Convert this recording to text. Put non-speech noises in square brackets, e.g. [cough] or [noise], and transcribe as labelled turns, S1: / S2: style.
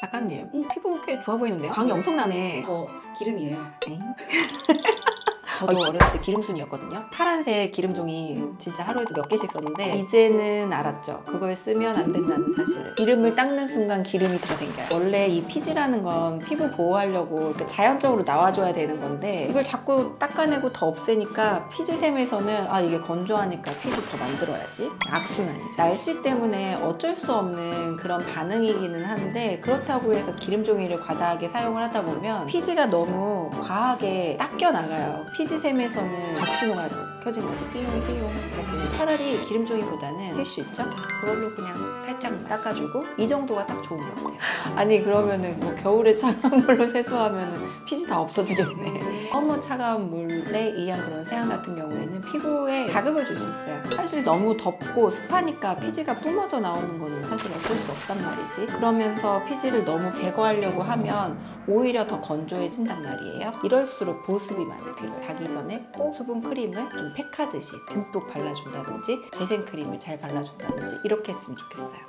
S1: 작가님 피부 꽤 좋아 보이는데요? 광이 엄청나네
S2: 저 기름이에요.
S1: 엥? [laughs] 저도 어렸을 때 기름순이었거든요. 파란색 기름종이 진짜 하루에도 몇 개씩 썼는데 이제는 알았죠. 그걸 쓰면 안 된다는 사실을. 기름을 닦는 순간 기름이 더 생겨요. 원래 이 피지라는 건 피부 보호하려고 그 자연적으로 나와줘야 되는 건데 이걸 자꾸 닦아내고 더 없애니까 피지샘에서는 아 이게 건조하니까 피지 더 만들어야지. 악순환이죠. 날씨 때문에 어쩔 수 없는 그런 반응이기는 한데 그렇다고 해서 기름종이를 과다하게 사용을 하다 보면 피지가 너무 과하게 닦여 나가요. 피지 샘에서는 적신호가 켜진 거지. 삐용 삐용. 이렇게. 차라리 기름종이보다는 티슈 있죠? 그걸로 그냥 살짝 닦아주고 이 정도가 딱 좋은 것 같아요. 아니 그러면은 뭐 겨울에 차가운 물로 세수하면은 피지 다 없어지겠네. 너무 차가운 물에 의한 그런 세안 같은 경우에는 피부에 자극을 줄 수 있어요. 사실 너무 덥고 습하니까 피지가 뿜어져 나오는 거는 사실 어쩔 수 없단 말이지. 그러면서 피지를 너무 제거하려고 하면 오히려 더 건조해진단 말이에요. 이럴수록 보습이 많이 필요해요. 자기 전에 꼭 수분 크림을 좀 팩하듯이 듬뿍 발라준다든지 재생 크림을 잘 발라준다든지 이렇게 했으면 좋겠어요.